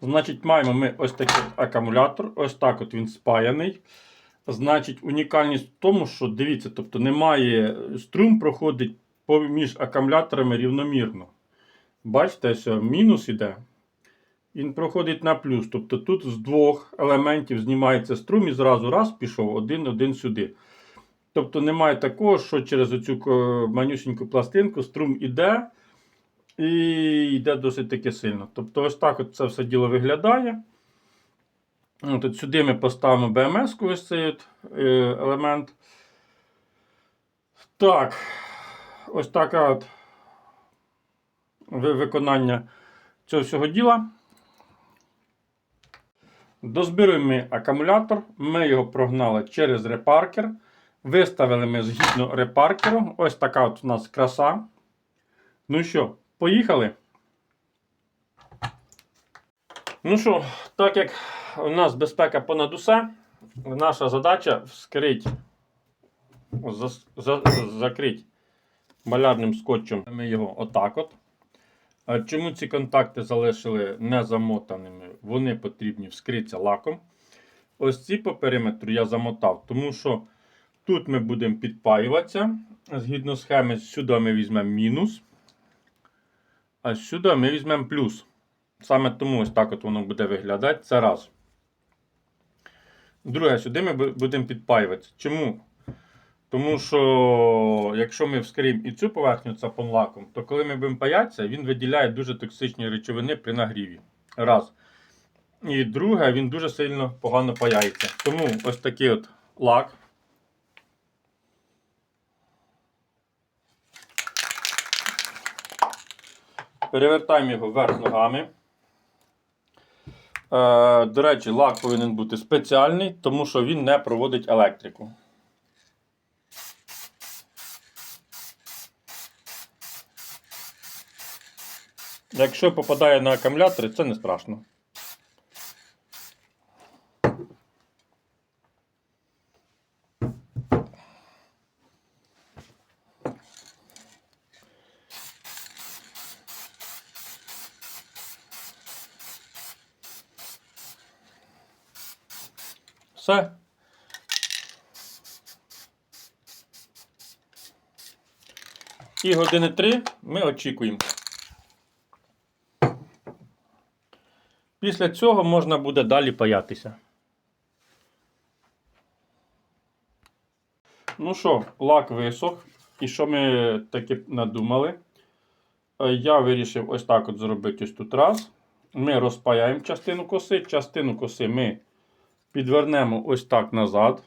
Значить, маємо ми ось такий акумулятор, ось так от він спаяний. Значить, унікальність в тому, що дивіться, тобто немає струм проходить поміж акумуляторами рівномірно. Бачите, що мінус іде. Він проходить на плюс. Тобто тут з двох елементів знімається струм і зразу раз пішов один-один сюди. Тобто немає такого, що через оцю манюсіньку пластинку струм іде і йде досить таки сильно. Тобто, ось так от це все діло виглядає. От, от сюди ми поставимо BMS, ось цей от, е, елемент. Так, ось таке от виконання цього всього діла. Дозбируємо ми акумулятор, ми його прогнали через репаркер. Виставили ми згідно репаркеру. Ось така от у нас краса. Ну що, поїхали? Ну що, так як у нас безпека понад усе, наша задача вскрити, зас- за, закрити малярним скотчем. Ми його отак от. Чому ці контакти залишили не замотаними? Вони потрібні вскритися лаком. Ось ці по периметру я замотав, тому що тут ми будемо підпаюватися. Згідно схеми, сюди ми візьмемо мінус, а сюди ми візьмемо плюс. Саме тому ось так от воно буде виглядати. Це раз. Друге, сюди ми будемо підпаюватися. Чому? Тому що якщо ми вскриємо і цю поверхню цапонлаком, то коли ми будемо паятися, він виділяє дуже токсичні речовини при нагріві. Раз. І друге, він дуже сильно погано паяється. Тому ось такий от лак. Перевертаємо його вверх ногами. Е, до речі, лак повинен бути спеціальний, тому що він не проводить електрику. Якщо попадає на акумулятори, це не страшно. Все. І години три ми очікуємо. Після цього можна буде далі паятися. Ну що, лак висох. І що ми таки надумали? Е, Я вирішив ось так от зробити ось тут раз. Ми розпаяємо частину коси. Частину коси ми підвернемо ось так назад.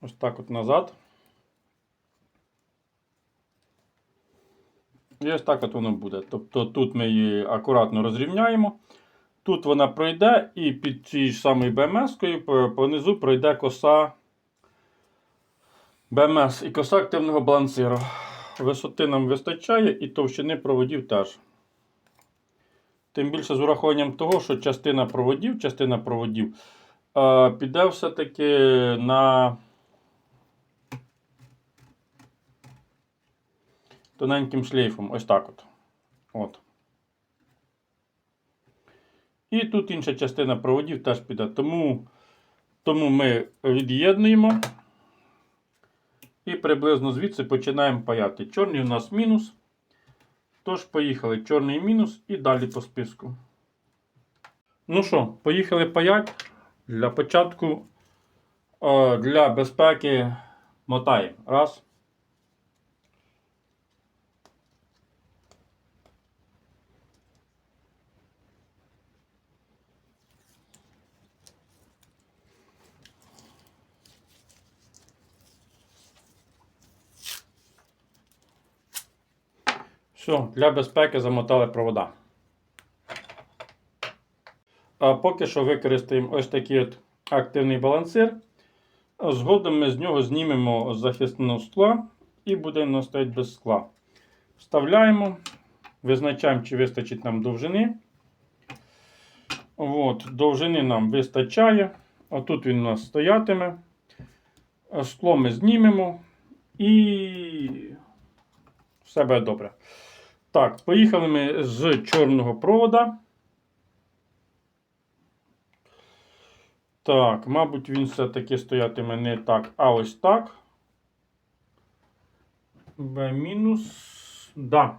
Ось так от назад. І ось так от воно буде. Тобто тут ми її акуратно розрівняємо. Тут вона пройде, і під цією ж самою БМС-кою понизу пройде коса БМС і коса активного балансиру. Висоти нам вистачає і товщини проводів теж. Тим більше з урахуванням того, що частина проводів, частина проводів е, піде все-таки на тоненьким шлейфом. Ось так от. от. І тут інша частина проводів теж піде. Тому, тому ми від'єднуємо. І приблизно звідси починаємо паяти. Чорний у нас мінус. Тож, поїхали. Чорний мінус і далі по списку. Ну що, поїхали паять. Для початку е, для безпеки мотаємо. Раз. Все, для безпеки замотали провода. А поки що використаємо ось такий от активний балансир. Згодом ми з нього знімемо захисне скло і будемо стояти без скла. Вставляємо, визначаємо, чи вистачить нам довжини. От, довжини нам вистачає. Отут він у нас стоятиме. Скло ми знімемо і все буде добре. Так, поїхали ми з чорного провода. Так, мабуть, він все-таки стоятиме не так, а ось так. Б мінус. Да.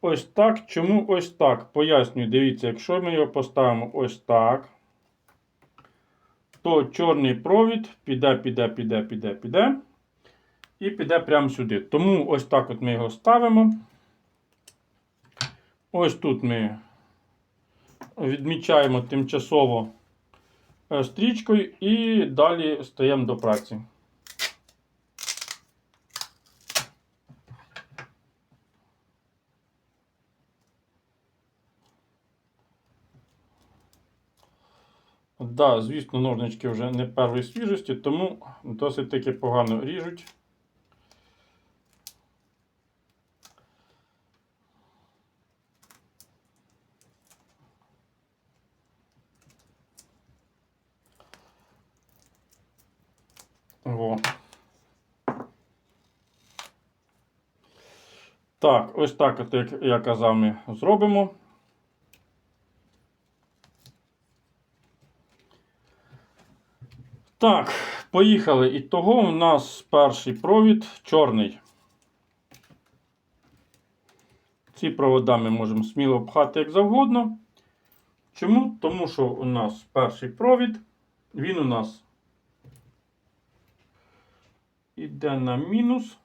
Ось так. Чому ось так? Пояснюю, дивіться, якщо ми його поставимо ось так, то чорний провід піде, піде, піде, піде, піде. І піде прямо сюди. Тому ось так от ми його ставимо. Ось тут ми відмічаємо тимчасово е, стрічкою і далі стаємо до праці. Да, звісно, ножнички вже не першої свіжості, тому досить таки погано ріжуть. Во. Так, ось так, от, як я казав, ми зробимо. Так, поїхали. І того у нас перший провід чорний. Ці провода ми можемо сміло пхати як завгодно. Чому? Тому що у нас перший провід, він у нас іде на мінус.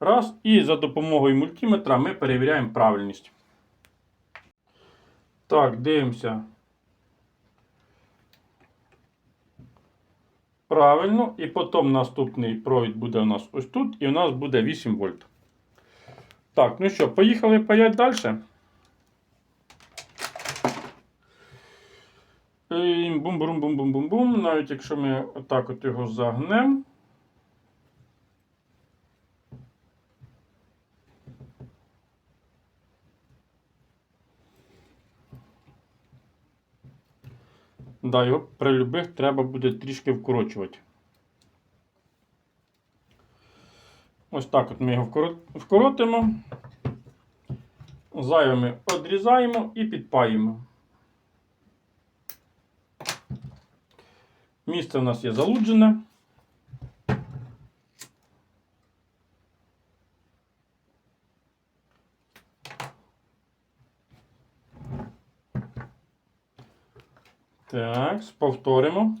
Раз. І за допомогою мультиметра ми перевіряємо правильність. Так, дивимося. Правильно. І потім наступний провід буде у нас ось тут. І у нас буде 8 вольт. Так, ну що, поїхали паять далі. Бум-бум-бум-бум-бум-бум. Навіть якщо ми отак от його загнемо. Да, його при любих треба буде трішки вкорочувати. Ось так от ми його вкоротимо. Зайве ми одрізаємо і підпаємо. Місце у нас є залуджене. Так, повторимо.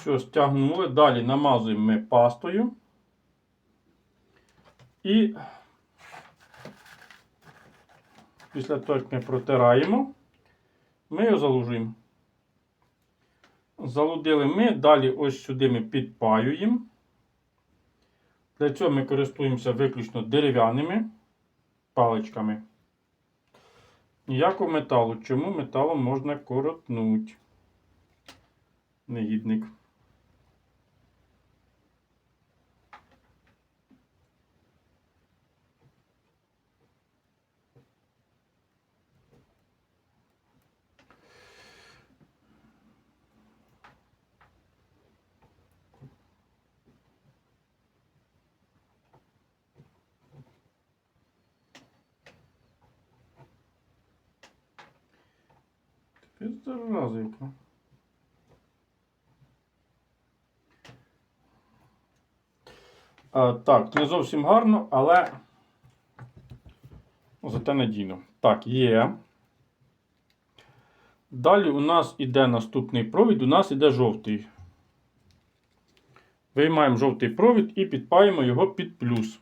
Що, стягнули. Далі намазуємо ми пастою. І після того, як ми протираємо, ми його залужуємо. Залудили ми, далі ось сюди ми підпаюємо. Для цього ми користуємося виключно дерев'яними паличками. Ніякого металу. Чому металом можна коротнути? Негідник. Ти зараза яка. А, так, не зовсім гарно, але зате надійно. Так, є. Далі у нас іде наступний провід, у нас іде жовтий. Виймаємо жовтий провід і підпаємо його під плюс.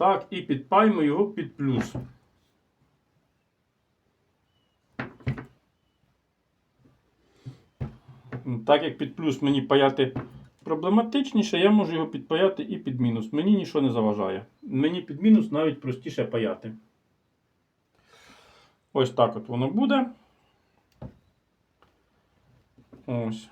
Так, і підпаємо його під плюс. Так як під плюс мені паяти проблематичніше, я можу його підпаяти і під мінус. Мені нічого не заважає. Мені під мінус навіть простіше паяти. Ось так от воно буде. Ось.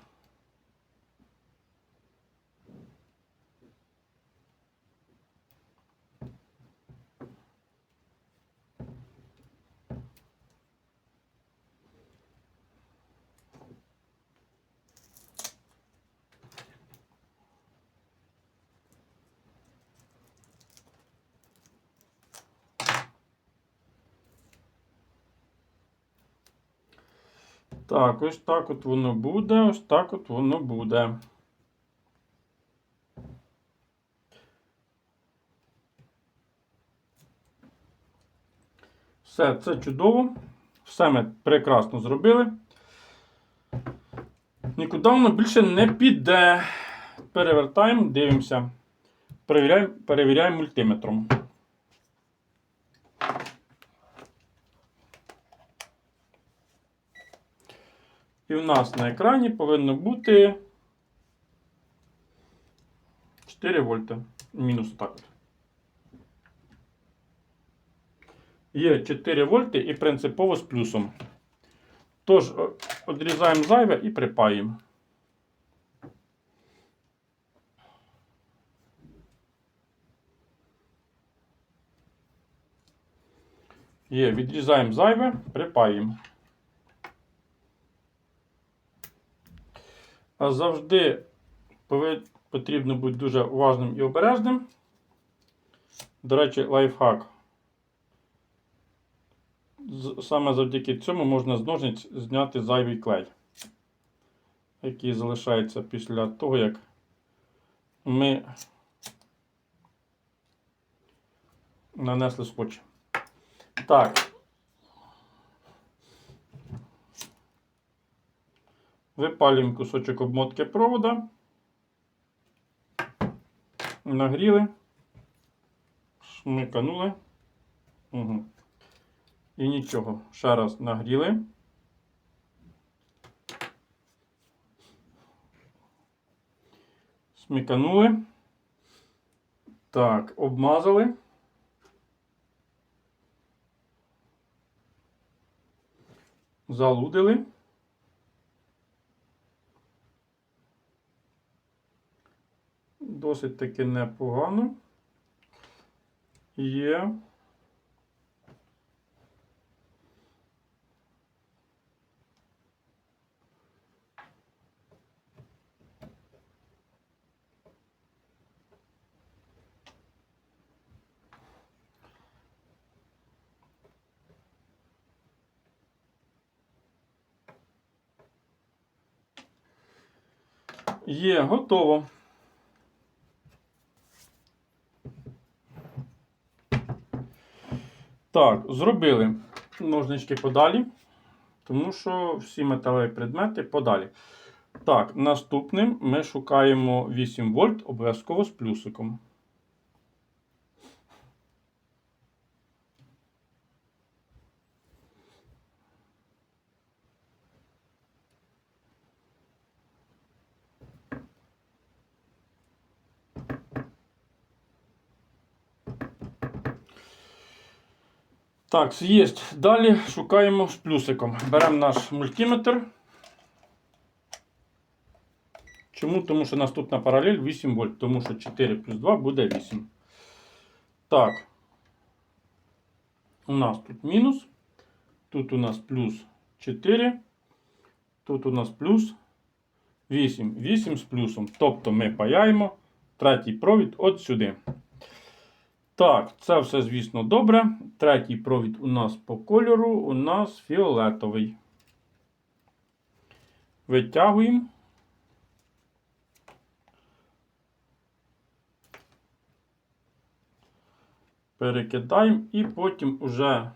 Так, ось так от воно буде, ось так от воно буде. Все, це чудово. Все ми прекрасно зробили. Нікуди воно більше не піде. Перевертаємо, дивимося. Перевіряємо, перевіряємо мультиметром. І в нас на екрані повинно бути 4 вольта. Мінус так. Є 4 вольти і принципово з плюсом. Тож, відрізаємо зайве і припаємо. Є, відрізаємо зайве, припаємо. Завжди потрібно бути дуже уважним і обережним. До речі, лайфхак. Саме завдяки цьому можна з ножниць зняти зайвий клей, який залишається після того, як ми нанесли скотч. Так. Випалюємо кусочок обмотки провода. Нагріли. Шмиканули. Угу. І нічого. Ще раз нагріли. Смиканули. Так, обмазали. Залудили. Досить таки непогано. Є. Є, готово. Так, зробили ножнички подалі, тому що всі металеві предмети подалі. Так, наступним ми шукаємо 8 вольт обов'язково з плюсиком. Так, є. Далі шукаємо з плюсиком. Беремо наш мультиметр. Чому? Тому що наступна паралель 8 вольт, тому що 4 плюс 2 буде 8. Так. У нас тут мінус. Тут у нас плюс 4. Тут у нас плюс 8. 8 з плюсом. Тобто ми паяємо третій провід от сюди. Так, це все, звісно, добре. Третій провід у нас по кольору у нас фіолетовий. Витягуємо. Перекидаємо і потім уже,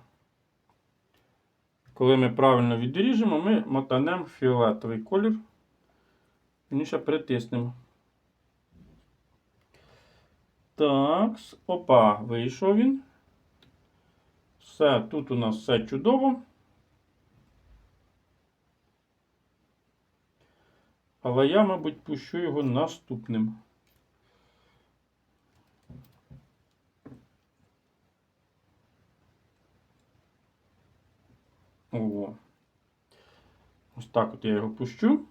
коли ми правильно відріжемо, ми мотанемо фіолетовий колір. Вірніше притиснемо. Так, опа, вийшов він. Все, тут у нас все чудово. Але я, мабуть, пущу його наступним. О. Ось так от я його пущу.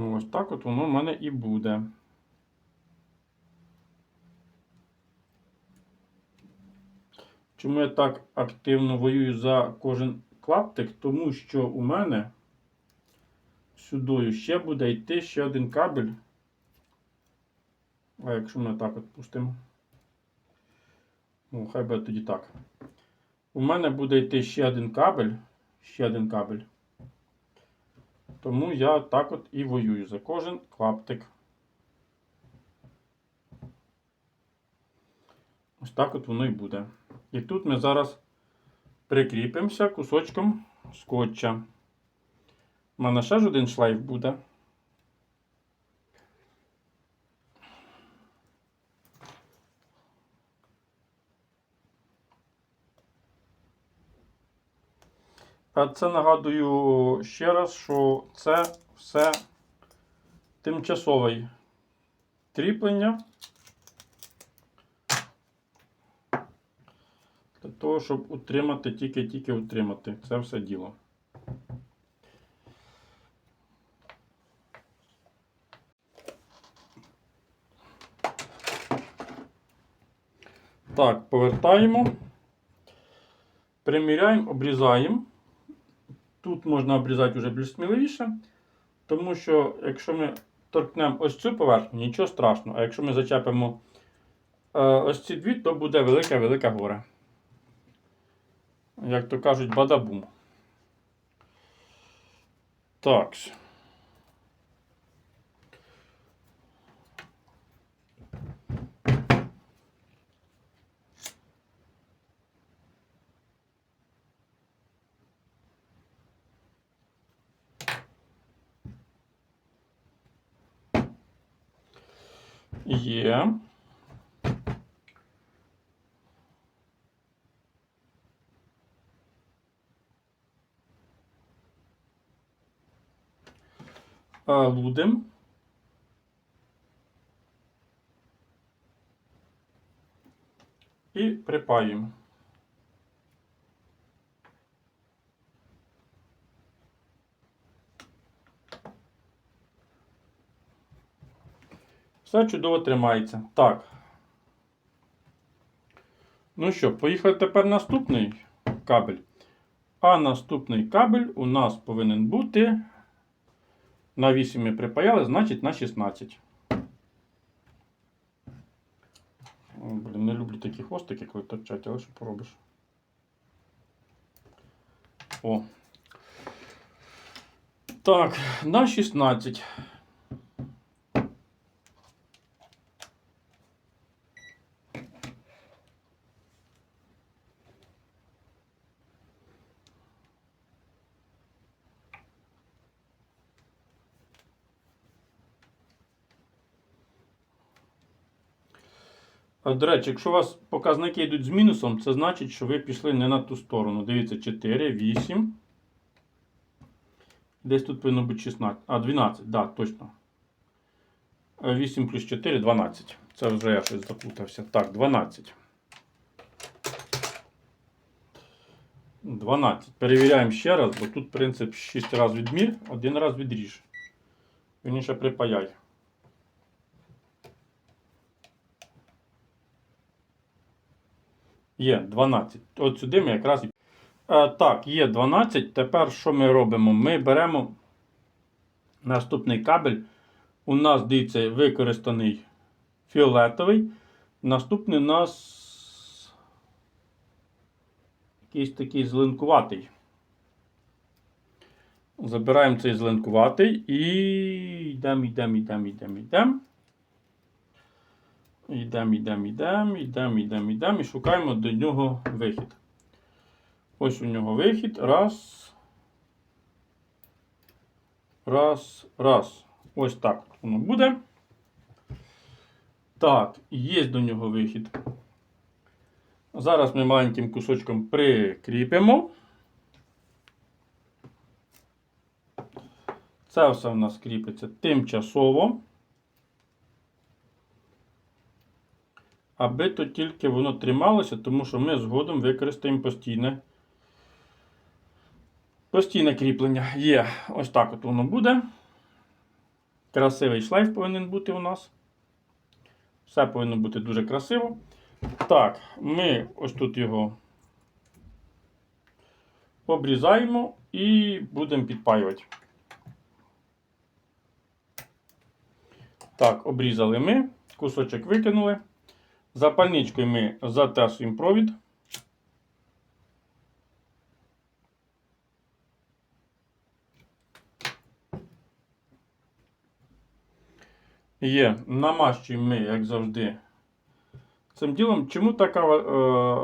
Ось так от воно в мене і буде. Чому я так активно воюю за кожен клаптик? Тому що у мене сюдою ще буде йти ще один кабель. А якщо ми так от пустимо. Ну, хай буде тоді так. У мене буде йти ще один кабель. Ще один кабель. Тому я так от і воюю за кожен клаптик. Ось так от воно і буде. І тут ми зараз прикріпимося кусочком скотча. У мене ще ж один шлейф буде. Це нагадую ще раз, що це все тимчасове кріплення. Для того, щоб утримати, тільки-тільки утримати це все діло. Так, повертаємо. Приміряємо, обрізаємо. Тут можна обрізати вже більш сміливіше, тому що якщо ми торкнемо ось цю поверхню, нічого страшного. А якщо ми зачепимо е, ось ці дві, то буде велике-велике горе. Як то кажуть, бадабум. Так. Є. Лудим. І припаємо. Все чудово тримається. Так. Ну що, поїхали тепер наступний кабель. А наступний кабель у нас повинен бути. На 8 ми припаяли, значить на 16. О, блін, не люблю такі хвостики, коли торчать, але що поробиш. О. Так, на 16. До речі, якщо у вас показники йдуть з мінусом, це значить, що ви пішли не на ту сторону. Дивіться, 4, 8. Десь тут повинно бути 16. А, 12, так, да, точно. 8 плюс 4 12. Це вже я щось заплутався. Так, 12. 12. Перевіряємо ще раз, бо тут принцип 6 разів відмір, один раз відріж. Вірніше припаяй. Є 12. От сюди ми якраз. і- Е, так, є 12. Тепер що ми робимо? Ми беремо наступний кабель. У нас, дивіться, використаний фіолетовий. Наступний у нас якийсь такий зеленкуватий. Забираємо цей зеленкуватий і йдемо, йдемо, йдемо, йдемо, йдемо. Йдемо, йдемо, йдемо, йдемо, йдемо, йдемо і шукаємо до нього вихід. Ось у нього вихід. Раз. Раз, раз. Ось так воно буде. Так, є до нього вихід. Зараз ми маленьким кусочком прикріпимо. Це все в нас кріпиться тимчасово. Аби то тільки воно трималося, тому що ми згодом використаємо постійне. Постійне кріплення є. Ось так от воно буде. Красивий шлейф повинен бути у нас. Все повинно бути дуже красиво. Так, ми ось тут його обрізаємо і будемо підпаювати. Так, обрізали ми, кусочок викинули. Запальничкою ми затесуємо провід. Є, намащуємо ми, як завжди, цим ділом. Чому така е,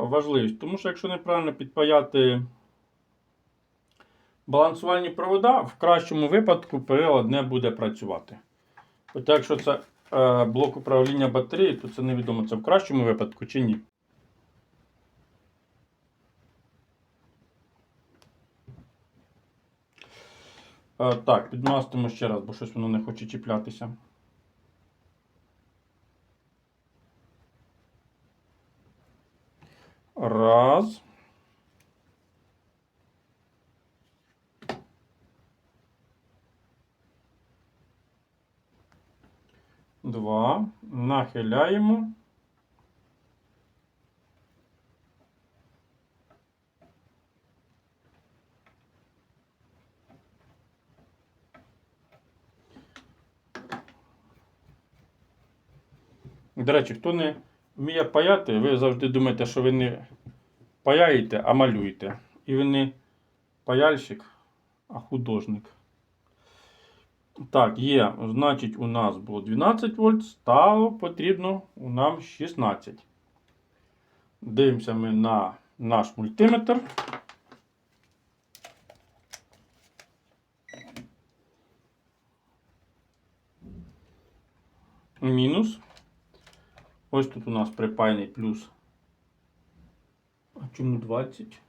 важливість? Тому що якщо неправильно підпаяти балансувальні провода, в кращому випадку прилад не буде працювати. От якщо це блок управління батареї, то це невідомо, це в кращому випадку чи ні. Е, так, підмастимо ще раз, бо щось воно не хоче чіплятися. Раз. Два. Нахиляємо. До речі, хто не вміє паяти, ви завжди думаєте, що ви не паяєте, а малюєте. І ви не паяльщик, а художник. Так, є. Значить, у нас було 12 вольт, стало потрібно у нам 16. Дивимося ми на наш мультиметр. Мінус. Ось тут у нас припаяний плюс. А чому 20?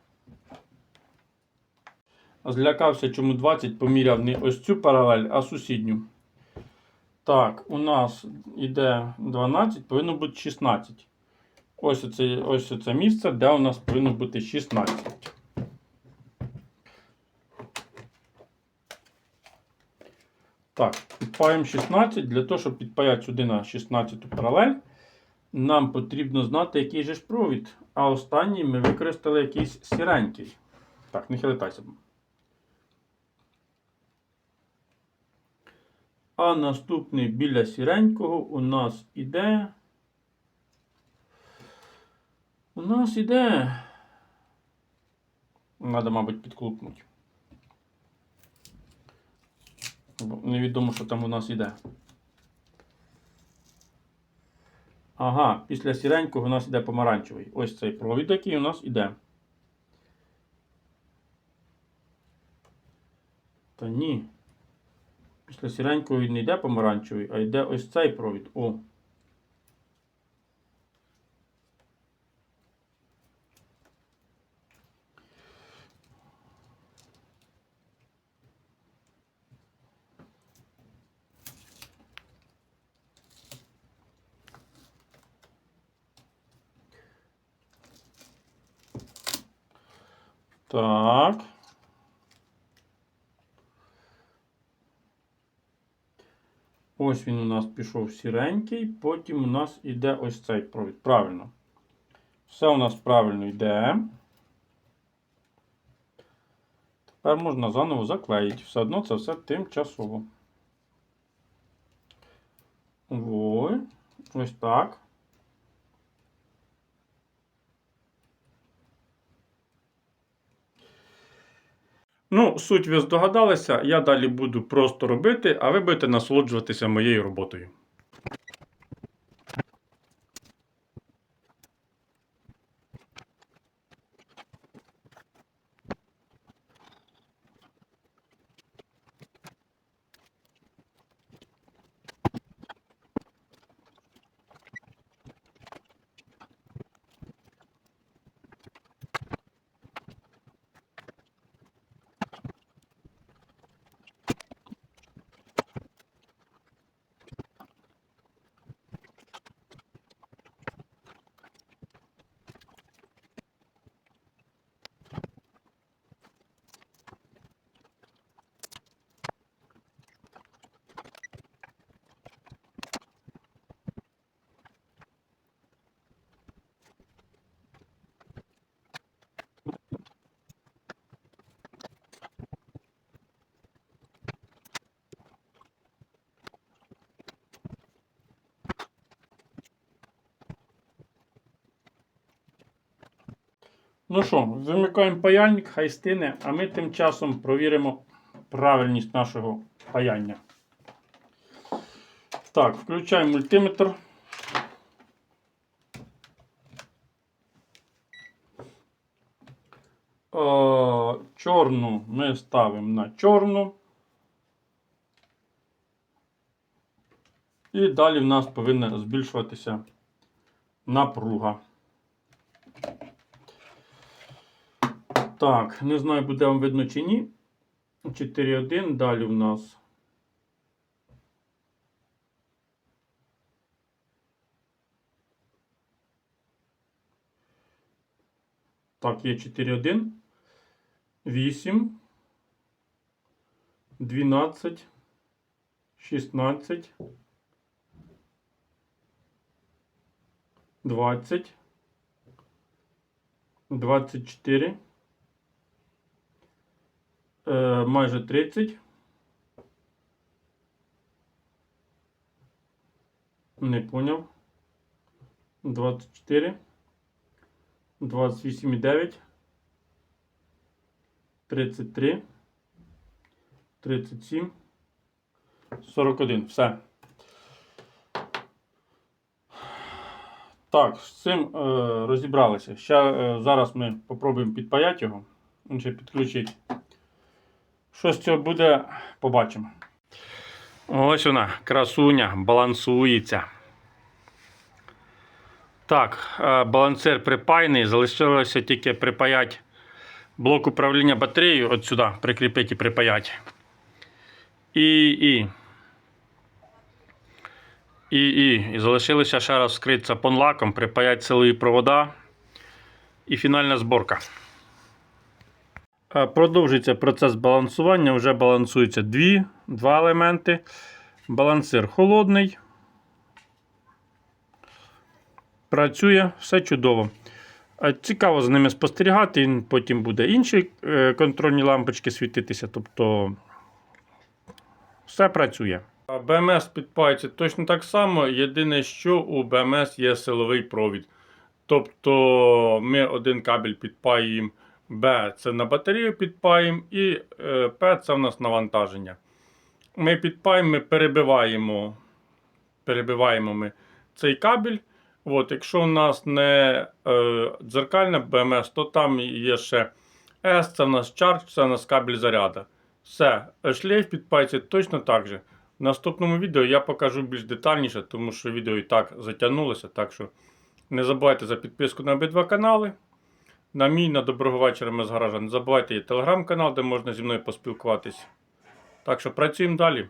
Злякався, чому 20, поміряв не ось цю паралель, а сусідню. Так, у нас іде 12, повинно бути 16. Ось оце, ось оце місце, де у нас повинно бути 16. Так, підпаємо 16. Для того, щоб підпаяти сюди на 16 паралель, нам потрібно знати, який же ж провід. А останній ми використали якийсь сіренький. Так, не хилитайся. А наступний біля сіренького у нас іде. У нас іде. Надо, мабуть, підклупнути. Невідомо, що там у нас іде. Ага, після сіренького у нас іде помаранчевий. Ось цей провід, який у нас іде. Та ні. Після сіренького не йде помаранчевий, а йде ось цей провід. О. Так. Ось він у нас пішов сіренький, потім у нас йде ось цей провід. Правильно. Все у нас правильно йде. Тепер можна заново заклеїти. Все одно це все тимчасово. Ось так. Ну, суть ви здогадалися. Я далі буду просто робити, а ви будете насолоджуватися моєю роботою. Ну що, вимикаємо паяльник, хай стине, а ми тим часом провіримо правильність нашого паяння. Так, включаємо мультиметр. Е, Чорну ми ставимо на чорну. І далі в нас повинна збільшуватися напруга. Так, не знаю, буде вам видно чи ні. 4.1. Далі в нас. Так, є 4.1. 8. 12. 16. 20. 24. Е, майже 30. Не поняв. 24. 28,9. 33. 37. 41. Все. Так, з цим е, розібралися. Ще, е, зараз ми попробуємо підпаяти його. Він ще підключить. Що з цього буде, побачимо. Ось вона, красуня, балансується. Так, е, балансир припаяний. Залишилося тільки припаяти блок управління батареєю. От сюди прикріпити і припаяти. І, і. І, і, і залишилося ще раз вскрити сапонлаком, припаяти силові провода. І фінальна зборка. Продовжується процес балансування. Вже балансуються дві, два елементи. Балансир холодний. Працює, все чудово. Цікаво за ними спостерігати. Потім буде інші е, контрольні лампочки світитися. Тобто все працює. БМС підпається точно так само. Єдине, що у БМС є силовий провід. Тобто ми один кабель підпаюємо, Б це на батарею підпаємо, і е, П це в нас навантаження. Ми підпаємо, ми перебиваємо, перебиваємо ми цей кабель. От, якщо у нас не е, дзеркальне БМС, то там є ще S, це в нас чардж, це у нас кабель заряда. Все, шлейф підпається точно так же. В наступному відео я покажу більш детальніше, тому що відео і так затягнулося. Так що не забувайте за підписку на обидва канали. На мій, на доброго вечора ми з гаража. Не забувайте є телеграм-канал, де можна зі мною поспілкуватись. Так що працюємо далі.